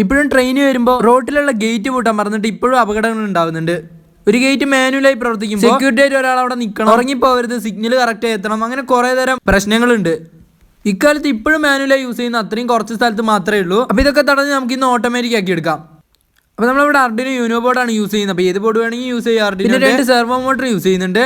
ഇപ്പോഴും ട്രെയിൻ വരുമ്പോൾ റോഡിലുള്ള ഗേറ്റ് പൂട്ടാൻ പറഞ്ഞിട്ട് ഇപ്പോഴും അപകടങ്ങൾ ഉണ്ടാവുന്നുണ്ട്. ഒരു ഗേറ്റ് മാനുവലായി പ്രവർത്തിക്കുമ്പോൾ സെക്യൂരിറ്റി ആയിട്ട് ഒരാൾ അവിടെ നിൽക്കണം ഉറങ്ങിപ്പോവരുത് സിഗ്നൽ കറക്റ്റ് എത്തണം അങ്ങനെ കുറേ തരം പ്രശ്നങ്ങളുണ്ട്. ഇക്കാലത്ത് ഇപ്പോഴും മാനുവലായി യൂസ് ചെയ്യുന്ന അത്രയും കുറച്ച് സ്ഥലത്ത് മാത്രമേ ഉള്ളൂ. അപ്പോൾ ഇതൊക്കെ തടഞ്ഞ് നമുക്ക് ഇന്ന് ഓട്ടോമാറ്റിക് ആക്കി എടുക്കാം. അപ്പോൾ നമ്മളിവിടെ അർഡിനോ യൂനോ ബോർഡാണ് യൂസ് ചെയ്യുന്നത്. അപ്പോൾ ഏത് ബോർഡ് വേണമെങ്കിൽ യൂസ് ചെയ്യാം. അർഡിനോ പിന്നെ രണ്ട് സെർവോ മോട്ടർ യൂസ് ചെയ്യുന്നുണ്ട്.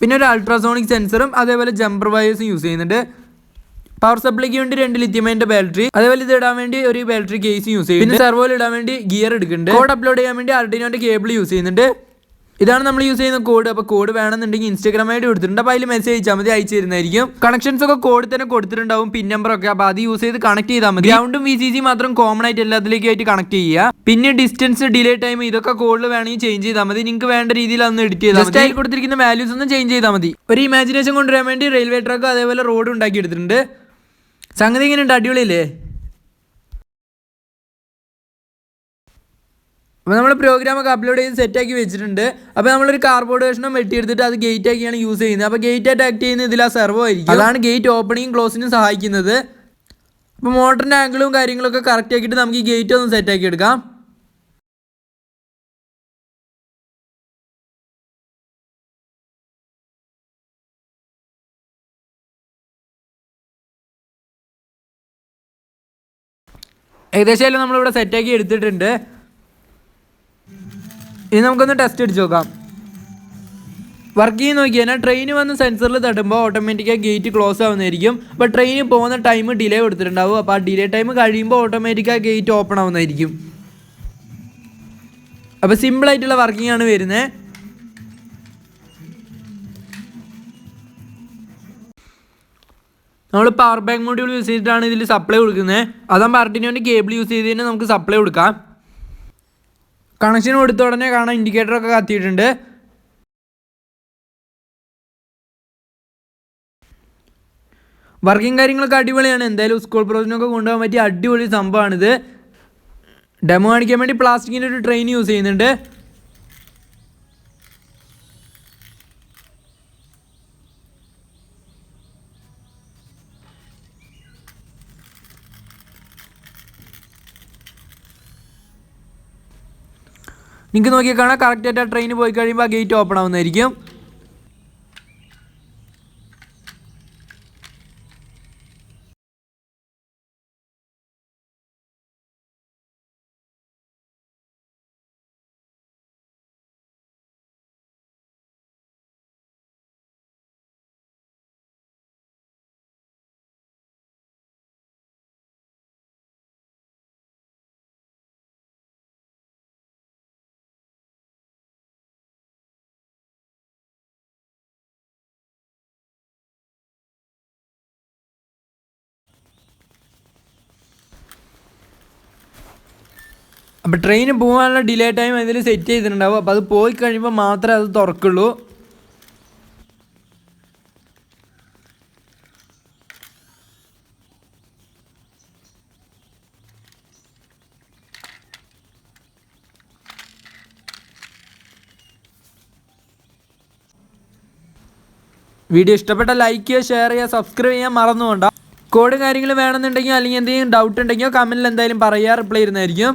പിന്നെ ഒരു അൾട്രാസോണിക് സെൻസറും അതേപോലെ ജംപർ വയേഴ്സും യൂസ് ചെയ്യുന്നുണ്ട്. പവർ സപ്ലൈക്ക് വേണ്ടി രണ്ട് ലിഥിയമൈന്റെ ബാറ്ററി അതേപോലെ ഇത് ഇടാൻ വേണ്ടി ഒരു ബാറ്ററി കേസ് യൂസ് ചെയ്യും പിന്നെ സെർവോയിൽ ഇടാൻ വേണ്ടി ഗിയർ എടുക്കുന്നുണ്ട്. കോഡ് അപ്ലോഡ് ചെയ്യാൻ വേണ്ടി അർഡിനോന്റെ കേബിൾ യൂസ് ചെയ്യുന്നുണ്ട്. ഇതാണ് നമ്മൾ യൂസ് ചെയ്യുന്ന കോഡ് അപ്പോൾ കോഡ് വേണമെന്നുണ്ടെങ്കിൽ ഇൻസ്റ്റാഗ്രാം ആയിട്ട് കൊടുത്തിട്ടുണ്ട്. അപ്പോൾ അതിൽ മെസ്സേജ് അയച്ചാൽ മതി അയച്ചു തരുന്നതായിരിക്കും. കണക്ഷൻസ് ഒക്കെ കോഡ് തന്നെ കൊടുത്തിട്ടുണ്ടാവും. പിൻ നമ്പർ ഒക്കെ. അപ്പോൾ അത് യൂസ് ചെയ്ത് കണക്ട് ചെയ്താൽ മതി. ഗ്രൗണ്ടും വി സി സി മാത്രം കോമൺ ആയിട്ട് എല്ലാത്തിലേക്കും ആയിട്ട് കണക്ട് ചെയ്യുക. പിന്നെ ഡിസ്റ്റൻസ് ഡിലേ ടൈം ഇതൊക്കെ കോഡിൽ വേണമെങ്കിൽ ചേഞ്ച് ചെയ്താൽ മതി. നിങ്ങൾക്ക് വേണ്ട രീതിയിൽ അന്ന് എഡിറ്റ് ചെയ്താൽ മതി. അതിൽ കൊടുത്തിരിക്കുന്ന വാല്യൂസ് ഒന്നും ചേഞ്ച് ചെയ്താൽ മതി. ഒരു ഇമാജിനേഷൻ കൊണ്ടുവരാൻ വേണ്ടി റെയിൽവേ ട്രാക്ക് അതേപോലെ റോഡ് ഉണ്ടാക്കി എടുത്തിട്ടുണ്ട് സംഗതി ഇങ്ങനെ ഉണ്ട് അടിപൊളിയില്ലേ അപ്പോൾ നമ്മൾ പ്രോഗ്രാമൊക്കെ അപ്ലോഡ് ചെയ്ത് സെറ്റാക്കി വെച്ചിട്ടുണ്ട്. അപ്പോൾ നമ്മളൊരു കാർബോർഡ് വേഷനും വെട്ടിയെടുത്തിട്ട് അത് ഗേറ്റ് ആക്കിയാണ് യൂസ് ചെയ്യുന്നത്. അപ്പോൾ ഗേറ്റ് ആയിട്ട് ആക്ട് ചെയ്യുന്നത് ഇതിൽ ആ സെർവോ ആയിരിക്കും. അതാണ് ഗേറ്റ് ഓപ്പണിങ്ങും ക്ലോസിനും സഹായിക്കുന്നത്. അപ്പോൾ മോട്ടറിന്റെ ആംഗിളും കാര്യങ്ങളൊക്കെ കറക്റ്റ് ആക്കിയിട്ട് നമുക്ക് ഈ ഗേറ്റ് ഒന്ന് സെറ്റാക്കി എടുക്കാം. ഏകദേശം എല്ലാം നമ്മളിവിടെ സെറ്റാക്കി എടുത്തിട്ടുണ്ട്. ഇനി നമുക്കൊന്ന് ടെസ്റ്റ് അടിച്ച് നോക്കാം. വർക്ക് ചെയ്ത് നോക്കി കഴിഞ്ഞാൽ ട്രെയിൻ വന്ന് സെൻസറിൽ തട്ടുമ്പോൾ ഓട്ടോമാറ്റിക്കായി ഗേറ്റ് ക്ലോസ് ആവുന്നതായിരിക്കും. അപ്പോൾ ട്രെയിൻ പോകുന്ന ടൈം ഡിലേ കൊടുത്തിട്ടുണ്ടാവും. അപ്പോൾ ആ ഡിലേ ടൈം കഴിയുമ്പോൾ ഓട്ടോമാറ്റിക്കായി ഗേറ്റ് ഓപ്പൺ ആവുന്നതായിരിക്കും. അപ്പോൾ സിമ്പിളായിട്ടുള്ള വർക്കിംഗ് ആണ് വരുന്നത് നമ്മൾ പവർ ബാങ്ക് മോഡ്യൂൾ യൂസ് ചെയ്തിട്ടാണ് ഇതിൽ സപ്ലൈ കൊടുക്കുന്നത്. അതാകുമ്പോൾ അർട്ടിനോന്റെ കേബിൾ യൂസ് ചെയ്ത് തന്നെ നമുക്ക് സപ്ലൈ കൊടുക്കാം. കണക്ഷൻ കൊടുത്ത ഉടനെ കാണാൻ ഇൻഡിക്കേറ്ററൊക്കെ കത്തിയിട്ടുണ്ട്. വർക്കിംഗ് കാര്യങ്ങളൊക്കെ അടിപൊളിയാണ്. എന്തായാലും സ്കൂൾ പ്രോജക്റ്റിനൊക്കെ കൊണ്ടുപോകാൻ പറ്റിയ അടിപൊളി സംഭവമാണിത്. ഡെമോ കാണിക്കാൻ വേണ്ടി പ്ലാസ്റ്റിക്കിന്റെ ഒരു ട്രെയിൻ യൂസ് ചെയ്യുന്നുണ്ട്. നിങ്ങൾക്ക് നോക്കിയാൽ കാണാം. കറക്റ്റായിട്ട് ആ ട്രെയിൻ പോയി കഴിയുമ്പോൾ ആ ഗേറ്റ് ഓപ്പൺ ആവുന്നതായിരിക്കും. അപ്പോൾ ട്രെയിൻ പോകാനുള്ള ഡിലേ ടൈം അതിൽ സെറ്റ് ചെയ്തിട്ടുണ്ടാവും അപ്പോൾ അത് പോയി കഴിയുമ്പോൾ മാത്രമേ അത് തുറക്കുള്ളൂ. വീഡിയോ ഇഷ്ടപ്പെട്ട ലൈക്ക് ചെയ്യുക ഷെയർ ചെയ്യുക സബ്സ്ക്രൈബ് ചെയ്യാൻ മറന്നുകൊണ്ടാണ് കോഡ് കാര്യങ്ങൾ വേണമെന്നുണ്ടെങ്കിൽ അല്ലെങ്കിൽ എന്തെങ്കിലും ഡൗട്ട് ഉണ്ടെങ്കിൽ കമന്റിൽ എന്തായാലും പറയുക റിപ്ലൈ ഇരുന്നായിരിക്കും.